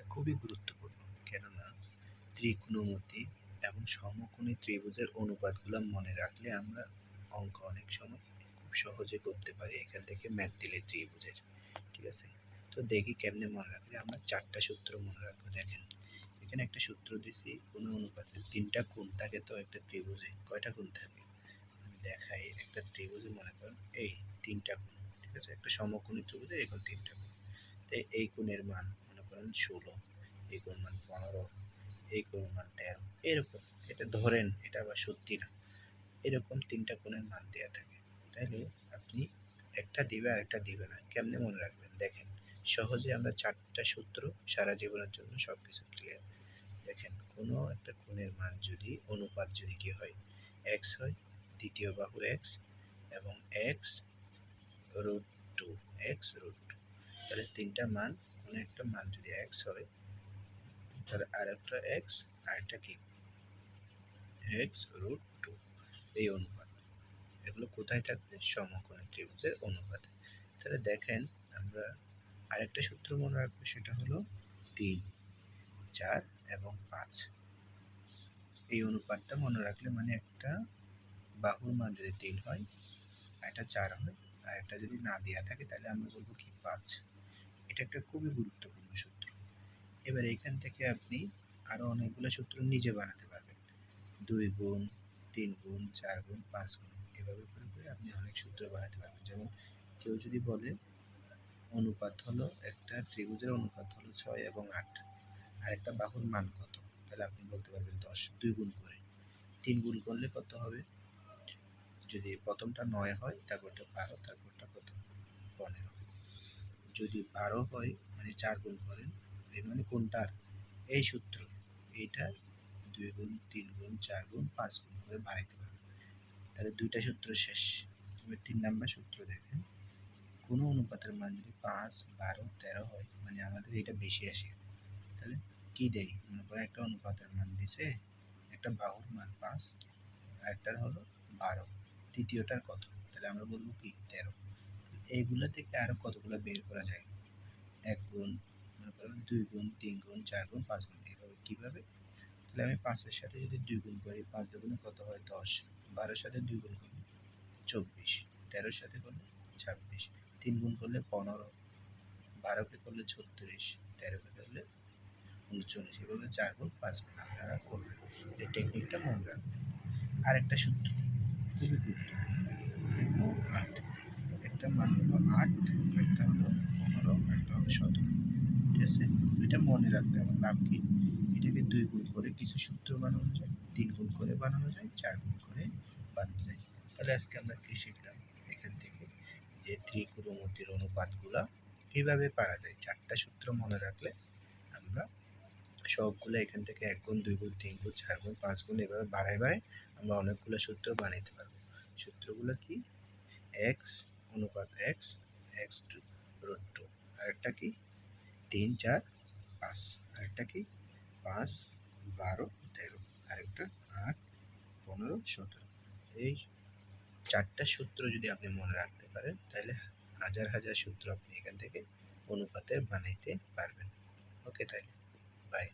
কাজটা খুবই গুরুত্বপূর্ণ, কেননা ত্রিকোণমিতি এবং সমকোণী ত্রিভুজের অনুপাতগুলো মনে রাখলে আমরা অঙ্ক অনেক সময় খুব সহজে করতে পারি এখান থেকে ম্যাথ দিলে ত্রিভুজের, ঠিক আছে? তো দেখি কেমনে মনে রাখলে আমরা চারটা সূত্র মনে রাখব, দেখেন। এখানে একটা সূত্র দিছি, কোনো অনুপাতে তিনটা কোণ থাকে তো একটা ত্রিভুজে, কয়টা কোণ থাকে? আমি দেখাই, একটা ত্রিভুজে মনে করেন এই তিনটা কোণ, ঠিক আছে? একটা সমকোণী ত্রিভুজে এখন তিনটা কোণ। তো এই কোণের মনে করেন ষোলো, এই কোণ মান পনেরো, এই কোণ মান তেরো, এরকম। এটা ধরেন, এটা আবার সত্যি না। এরকম তিনটা কোণের মান দেওয়া থাকে। তাইলে আপনি একটা দিবে আর একটা দিবে না। কেমনে মনে রাখবেন? দেখেন, সহজে আমরা চারটা সূত্র সারা জীবনের জন্য সব কিছু ক্লিয়ার দেখেন, কোনো একটা কোণের মান যদি অনুপাত যদি কি হয় এক্স হয়, দ্বিতীয় বাহু এক্স এবং x root two x root two তাহলে তিনটা মান কোনো একটা মান যদি এক্স হয়, তাহলে আর একটা এক্স আর একটা কি? এক্স রুট টু এই অনুপাত। এগুলো কোথায় থাকবে? সমকোণী ত্রিভুজের অনুপাত। তাহলে দেখেন, আমরা আরেকটা সূত্র মনে রাখব, সেটা হলো তিন, চার এবং পাঁচ। এই অনুপাতটা মনে রাখলে মানে একটা বাহুর মান যদি তিন হয়, একটা চার হয় আর একটা যদি না দেওয়া থাকে, তাহলে আমরা বলব কি? পাঁচ। এটা একটা খুবই গুরুত্বপূর্ণ সূত্র। এবার এখান থেকে আপনি আরও অনেকগুলো সূত্র নিজে বানাতে পারবেন। দুই গুণ, তিন গুণ, চার গুণ, পাঁচ গুণ, এভাবে করে করে আপনি অনেক সূত্র বানাতে পারবেন। যেমন কেউ যদি বলে অনুপাত হলো একটা, ত্রিভুজের অনুপাত হলো ছয় এবং আট, আর একটা বাহুর মান কত? তাহলে আপনি বলতে পারবেন দশ, দুই গুণ করে। তিন গুণ করলে কত হবে? যদি প্রথমটা নয় হয়, তারপরটা বারো, তারপরটা কত? পনেরো। যদি বারো হয় মানে চার গুণ করেন এই মানে কোনটার এই সূত্র। এইটা দুই গুণ, তিন গুণ, চার গুণ, পাঁচ গুণ করে বাড়াইতে পারবেন। তাহলে দুইটা সূত্র শেষ। এবার তিন নাম্বার সূত্র দেখেন। কোনো অনুপাতের মান যদি পাঁচ, বারো, তেরো হয় মানে আমাদের এটা বেশি আসে। তাহলে কি দেয়? মনে করেন একটা অনুপাতের মান দিছে, একটা বাহুর মান পাঁচ আর একটার হলো বারো, তৃতীয়টার কত? তাহলে আমরা বলব কি? তেরো। এইগুলো থেকে আরও কতগুলো বের করা যায়? এক গুণ মনে করেন দুই গুণ, তিন গুণ, চার গুণ, পাঁচ গুণ, এভাবে কীভাবে? তাহলে আমি পাঁচের সাথে যদি দুই গুণ করি, পাঁচ দুগুণে কত হয়? দশ। বারোর সাথে দুই গুণ করলে চব্বিশ। তেরোর সাথে করলে ছাব্বিশ। তিন গুণ করলে পনেরো। বারোকে করলে ছত্রিশ। তেরোকে করলে উনচল্লিশ। এভাবে চার গুণ, পাঁচ গুণ আপনারা করবেন। এই টেকনিকটা মনে রাখবেন। আরেকটা সূত্র, খুবই গুরুত্বপূর্ণ। আট। একটা মান হলো আট, একটা হলো পনেরো, একটা হলো সতেরো। ঠিক আছে? এটা মনে রাখতে আমার লাভ কি? এটাকে দুই গুণ করে কিছু সূত্র বানানো যায়, তিন গুণ করে বানানো যায়, চার গুণ করে বানানো যায়। তাহলে আজকে আমরা কি শিখলাম? এখান থেকে যে ত্রিকোণমিতির অনুপাতগুলা কীভাবে পারা যায়, চারটা সূত্র মনে রাখলে আমরা সবগুলো এখান থেকে এক গুণ, দুই গুণ, তিন গুণ, চার গুণ, পাঁচ গুণ এভাবে বাড়ায় বাড়ায় আমরা অনেকগুলো সূত্র বানাইতে পারব। সূত্রগুলো কি? এক্স অনুপাত x x two root two আরেকটা কি? তিন, চার, পাঁচ আরেকটা কি? পাঁচ, বারো, তেরো আরেকটা আট, পনেরো, সতেরো। এই চারটা সূত্র যদি আপনি মনে রাখতে পারেন, তাহলে হাজার হাজার সূত্র আপনি এখান থেকে অনুপাতের বানাইতে পারবেন। ওকে তাহলে। বাই